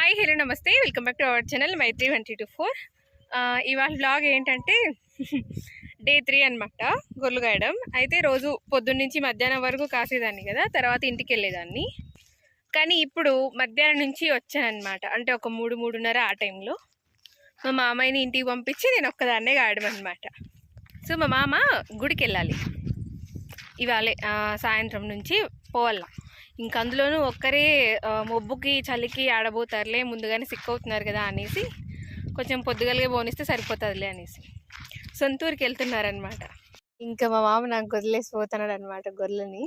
Hi hello నమస్తే. Welcome back to our channel Maitri twenty two four ఇవాళ blog ఏంటంటే day three అనమాట గొర్రెలు గాయడం అయితే రోజు పొద్దున్న నుంచి మధ్యాహ్నం వరకు కాసేదాన్ని కదా తర్వాత ఇంటికి వెళ్ళేదాన్ని. కానీ ఇప్పుడు మధ్యాహ్నం నుంచి వచ్చానమాట అంటే ఒక మూడు మూడున్నర ఆ టైంలో మా మామయ్యని ఇంటికి పంపించి నేను ఒక్కదాన్నే గాయడం అనమాట సో మా మామ గుడికి వెళ్ళాలి. ఇవాళ సాయంత్రం నుంచి పోవాలా. ఇంక అందులోనూ ఒక్కరే మొబ్బుకి చలికి ఆడబోతారులే ముందుగానే సిక్ అవుతున్నారు కదా అనేసి కొంచెం పొద్దుగలిగే పోనిస్తే సరిపోతుందిలే అనేసి. సొంతూరుకి వెళ్తున్నారనమాట ఇంకా మా మామ నాకు వదిలేసి పోతున్నాడు అనమాట గొర్రెలని.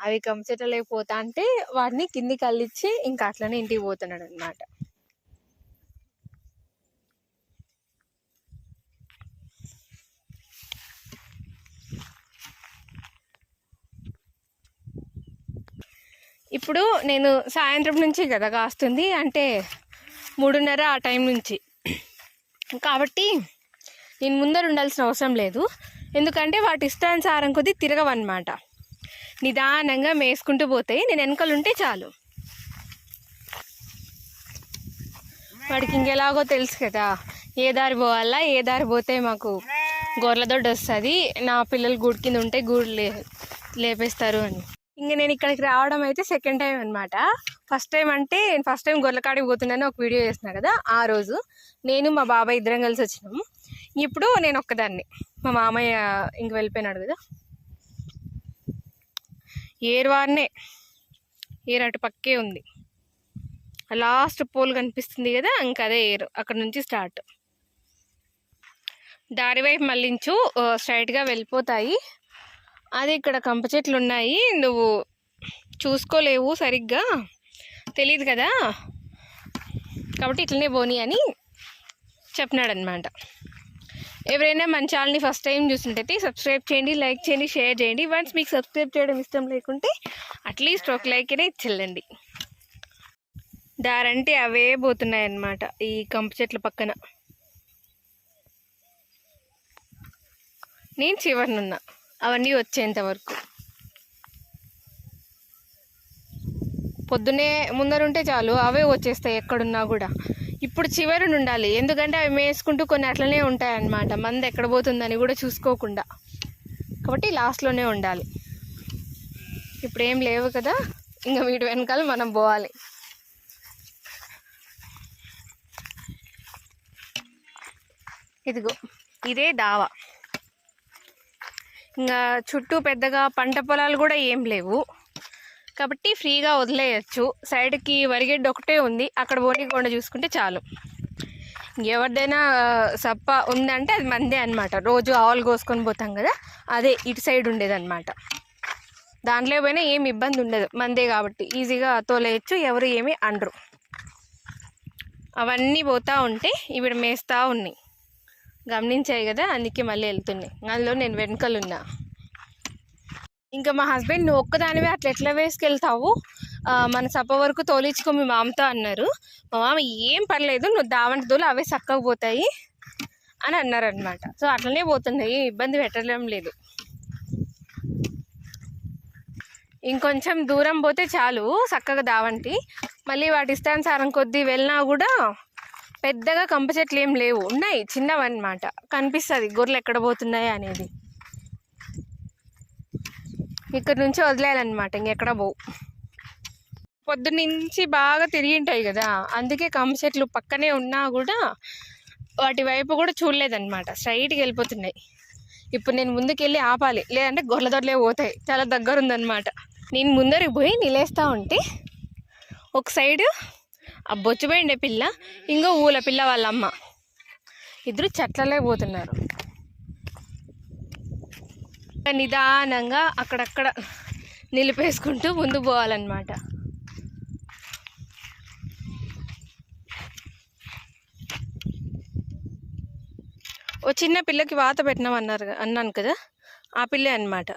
అవి కంచెటలోకి పోతా అంటే వాటిని కిందికి అల్లిచ్చి ఇంకా అట్లనే ఇంటికి పోతున్నాడు అనమాట ఇప్పుడు నేను సాయంత్రం నుంచి కదా కాస్తుంది అంటే మూడున్నర ఆ టైం నుంచి. కాబట్టి నేను ముందర ఉండాల్సిన అవసరం లేదు. ఎందుకంటే వాటి ఇష్టానుసారం కొద్దీ తిరగవన్నమాట. నిదానంగా మేసుకుంటూ పోతాయి నేను వెనకలు ఉంటే చాలు. వాడికి ఇంకెలాగో తెలుసు కదా ఏ దారి పోవాలా ఏ దారి పోతే మాకు గొర్రెల దొడ్డు వస్తుంది నా పిల్లలు గూడు కింద ఉంటే గూడు లే లేపేస్తారు అని. ఇంక నేను ఇక్కడికి రావడం అయితే సెకండ్ టైం అనమాట ఫస్ట్ టైం అంటే నేను ఫస్ట్ టైం గొర్రెకాడికి పోతున్నాను ఒక వీడియో చేసిన కదా ఆ రోజు నేను మా బాబాయ్ ఇద్దరం కలిసి వచ్చినాము ఇప్పుడు నేను ఒక్కదాన్ని. మా మామయ్య ఇంక వెళ్ళిపోయినాడు కదా. ఏరు వారినే ఏరు అటు పక్కే ఉంది. లాస్ట్ పోల్ కనిపిస్తుంది కదా ఇంకా అదే ఏరు. అక్కడ నుంచి స్టార్ట్ దారి వైపు మళ్ళించు స్ట్రైట్గా వెళ్ళిపోతాయి. అది ఇక్కడ కంప చెట్లు ఉన్నాయి. నువ్వు చూసుకోలేవు సరిగ్గా. తెలియదు కదా? కాబట్టి ఇట్లనే పోనీ అని చెప్పినాడు అనమాట ఎవరైనా మన ఛానల్ని ఫస్ట్ టైం చూస్తుంటే సబ్స్క్రైబ్ చేయండి లైక్ చేయండి షేర్ చేయండి. వన్స్ మీకు సబ్స్క్రైబ్ చేయడం ఇష్టం లేకుంటే అట్లీస్ట్ ఒక లైక్ అయినా ఇచ్చెళ్ళండి. దారంటే అవే పోతున్నాయి అన్నమాట ఈ కంప చెట్ల పక్కన. నేను చివరినున్నా. అవన్నీ వచ్చేంత వరకు. పొద్దునే ముందరుంటే చాలు అవే వచ్చేస్తాయి ఎక్కడున్నా కూడా. ఇప్పుడు చివరిని ఉండాలి ఎందుకంటే అవి మేసుకుంటూ కొన్ని అట్లనే ఉంటాయి అన్నమాట మంది ఎక్కడ పోతుందని కూడా చూసుకోకుండా. కాబట్టి లాస్ట్లోనే ఉండాలి. ఇప్పుడు ఏం లేవు కదా ఇంకా వీటి వెనకాల మనం పోవాలి. ఇదిగో ఇదే దావా. ఇంకా చుట్టూ పెద్దగా పంట పొలాలు కూడా ఏం లేవు. కాబట్టి ఫ్రీగా వదిలేయచ్చు. సైడ్కి వరిగడ్డ ఒకటే ఉంది. అక్కడ పోనీకుండా చూసుకుంటే చాలు. ఎవరిదైనా సప్ప ఉందంటే అది మందే అనమాట రోజు ఆవులు కోసుకొని పోతాం కదా అదే ఇటు సైడ్ ఉండేదన్నమాట. దాంట్లో పోయినా ఏమి ఇబ్బంది ఉండదు. మందే కాబట్టి ఈజీగా తోలేయచ్చు ఎవరు ఏమి అనరు. అవన్నీ పోతూ ఉంటే ఇవి మేస్తూ ఉన్నాయి. గమనించాయి కదా అందుకే మళ్ళీ వెళ్తున్నాయి అందులో నేను వెనకలున్నా ఇంకా మా హస్బెండ్ నువ్వు ఒక్కదానివే అట్లా ఎట్లా వేసుకెళ్తావు? మన సప్ప వరకు తోలించుకో మీ మామతో అన్నారు. మా మామ ఏం పర్లేదు నువ్వు దావంటి అవే చక్కగా పోతాయి అని అన్నారు అనమాట సో అట్లనే పోతున్నాయి ఇబ్బంది పెట్టడం లేదు. ఇంకొంచెం దూరం పోతే చాలు చక్కగా దావంటి. మళ్ళీ వాటి ఇష్టానుసారం కొద్దీ వెళ్ళినా కూడా పెద్దగా కంప చెట్లు ఏం లేవు. ఉన్నాయి చిన్నవన్నమాట. కనిపిస్తుంది గొర్రెలు ఎక్కడ పోతున్నాయి అనేది. ఇక్కడ నుంచి వదిలేయాలన్నమాట ఇంకెక్కడ పోవు. పొద్దున్నుంచి బాగా తిరిగి ఉంటాయి కదా అందుకే కంప చెట్లు పక్కనే ఉన్నా కూడా వాటి వైపు కూడా చూడలేదన్నమాట. స్ట్రైట్కి వెళ్ళిపోతున్నాయి. ఇప్పుడు నేను ముందుకెళ్ళి ఆపాలి. లేదంటే గొర్రెల దొరలే పోతాయి. చాలా దగ్గర ఉందన్నమాట నేను ముందరికి పోయి నిలేస్తా ఉంటే ఒక సైడు బొచ్చిపోయిండే పిల్ల. ఇంకో ఊల పిల్ల వాళ్ళ అమ్మ ఇద్దరు చెట్లలే పోతున్నారు. నిదానంగా అక్కడక్కడ నిలిపేసుకుంటూ ముందు పోవాలన్నమాట. ఓ చిన్న పిల్లకి వాత పెట్టినామన్నారు అన్నాను కదా? ఆ పిల్లే అన్నమాట.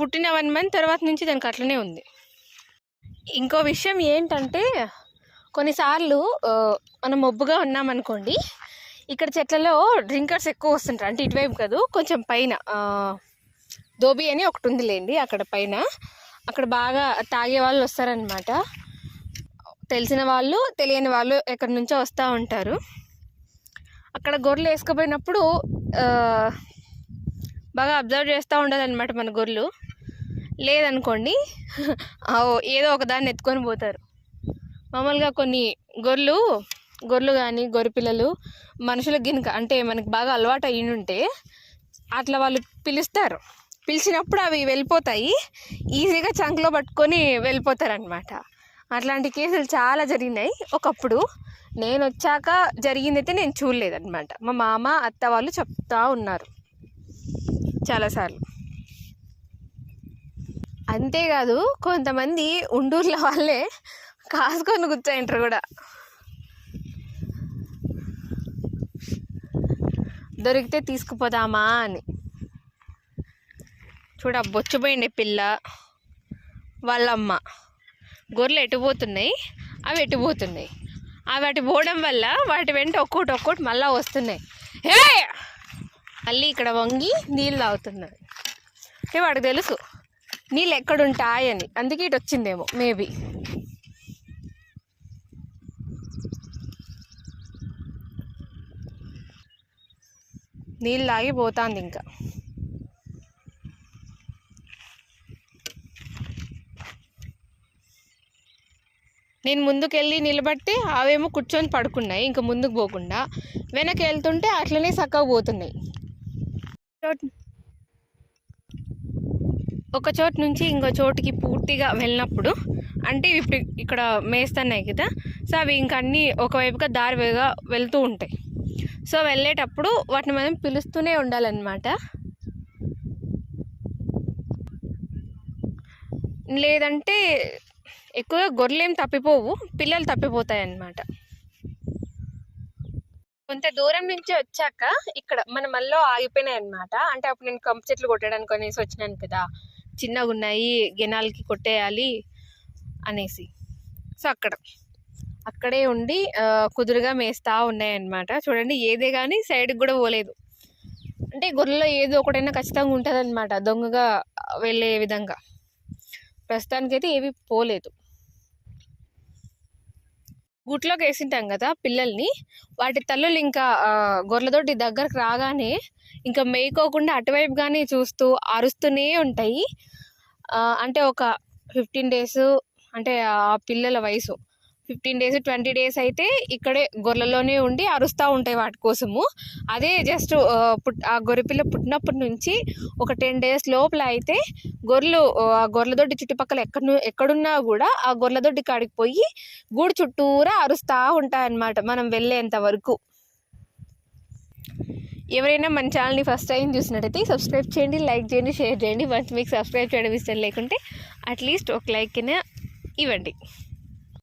పుట్టిన వన్ మంత్ తర్వాత నుంచి దానికి అట్లనే ఉంది. ఇంకో విషయం ఏంటంటే కొన్నిసార్లు మనం మొబ్బుగా ఉన్నామనుకోండి ఇక్కడ చెట్లలో డ్రింకర్స్ ఎక్కువ వస్తుంటారు. అంటే ఇటువైపు కాదు కొంచెం పైన. దోబి అని ఒకటి ఉందిలేండి అక్కడ పైన. అక్కడ బాగా తాగే వాళ్ళు వస్తారనమాట తెలిసిన వాళ్ళు తెలియని వాళ్ళు ఎక్కడి నుంచో వస్తూ ఉంటారు. అక్కడ గొర్రెలు వేసుకుపోయినప్పుడు బాగా అబ్జర్వ్ చేస్తూ ఉండదు అనమాట మన గొర్రెలు. లేదనుకోండి ఏదో ఒకదాన్ని ఎత్తుకొని పోతారు. మామూలుగా కొన్ని గొర్రెలు గొర్రెలు కానీ గొర్రె పిల్లలు మనుషులకు గినక అంటే మనకి బాగా అలవాటు అయ్యి ఉంటే అట్లా వాళ్ళు పిలుస్తారు. పిలిచినప్పుడు అవి వెళ్ళిపోతాయి. ఈజీగా చంకలో పట్టుకొని వెళ్ళిపోతారనమాట అట్లాంటి కేసులు చాలా జరిగినాయి. ఒకప్పుడు నేను వచ్చాక జరిగిందైతే నేను చూడలేదన్నమాట. మా మామ అత్త వాళ్ళు చెప్తా ఉన్నారు. చాలాసార్లు అంతేకాదు కొంతమంది ఉండూర్ల వాళ్ళే కాసుకొని కూర్చోయింటారు కూడా. దొరికితే తీసుకుపోదామా అని. చూడ బొచ్చిపోయిండే పిల్ల వాళ్ళమ్మ. గొర్రెలు ఎటుపోతున్నాయి అవి ఎటుపోతున్నాయి అవి అటు పోవడం వల్ల వాటి వెంట ఒక్కోటి ఒక్కోటి మళ్ళా వస్తున్నాయి. హే! మళ్ళీ ఇక్కడ వంగి నీళ్ళు తాగుతున్నది. వాడికి తెలుసు. నీళ్ళు ఎక్కడుంటాయని అందుకే ఇటు వచ్చిందేమో మేబీ. నీళ్ళు ఆగిపోతుంది ఇంకా నేను ముందుకెళ్ళి నిలబట్టి అవేమో కూర్చొని పడుకున్నాయి ఇంకా ముందుకు పోకుండా. వెనక్కి వెళ్తుంటే అట్లనే చక్కగా పోతున్నాయి. ఒక చోటు నుంచి ఇంకో చోటుకి పూర్తిగా వెళ్ళినప్పుడు అంటే ఇప్పుడు ఇక్కడ మేస్తున్నాయి కదా సో అవి ఇంకా అన్నీ ఒకవైపుగా దారిగా వెళ్తూ ఉంటాయి. సో వెళ్ళేటప్పుడు వాటిని మనం పిలుస్తూనే ఉండాలన్నమాట. లేదంటే ఎక్కువగా గొర్రెలేం తప్పిపోవు పిల్లలు తప్పిపోతాయి అన్నమాట కొంత దూరం నుంచి వచ్చాక ఇక్కడ మన మళ్ళీ ఆగిపోయినాయి అనమాట అంటే అప్పుడు నేను కంప చెట్లు కొట్టడానికి అనేసి వచ్చినాను కదా. చిన్నగా ఉన్నాయి గెనాలకి కొట్టేయాలి అనేసి. సో అక్కడ. అక్కడే ఉండి కుదురుగా మేస్తా ఉన్నాయన్నమాట. చూడండి ఏదే కానీ సైడ్కి కూడా పోలేదు. అంటే గొర్రెలో ఏదో ఒకటైనా ఖచ్చితంగా ఉంటుంది అనమాట దొంగగా వెళ్ళే విధంగా. ప్రస్తుతానికైతే ఏవి పోలేదు. గుట్లోకి వేసింటాం కదా పిల్లల్ని వాటి తల్లులు ఇంకా గొర్రెలతోటి దగ్గరకు రాగానే ఇంకా మేయకోకుండా అటువైపుగానే చూస్తూ అరుస్తూనే ఉంటాయి. అంటే ఒక ఫిఫ్టీన్ డేస్ అంటే ఆ పిల్లల వయసు. ఫిఫ్టీన్ డేస్ ట్వంటీ డేస్ అయితే ఇక్కడే గొర్రెలోనే ఉండి అరుస్తూ ఉంటాయి వాటి కోసము. అదే జస్ట్ పుట్ ఆ గొర్రెపిల్ల పుట్టినప్పటి నుంచి ఒక టెన్ డేస్ లోపల అయితే గొర్రెలు ఆ గొర్రెదొడ్డి చుట్టుపక్కల ఎక్కడ ఎక్కడున్నా కూడా ఆ గొర్రెదొడ్డి కాడికి పోయి గూడు చుట్టూరా అరుస్తూ ఉంటాయన్నమాట మనం వెళ్ళేంత వరకు. ఎవరైనా మన ఛానల్ని ఫస్ట్ టైం చూసినట్టయితే సబ్స్క్రైబ్ చేయండి లైక్ చేయండి షేర్ చేయండి. వన్స్ మీకు సబ్స్క్రైబ్ చేయడం ఇష్టం లేకుంటే అట్లీస్ట్ ఒక లైక్ అయినా ఇవ్వండి.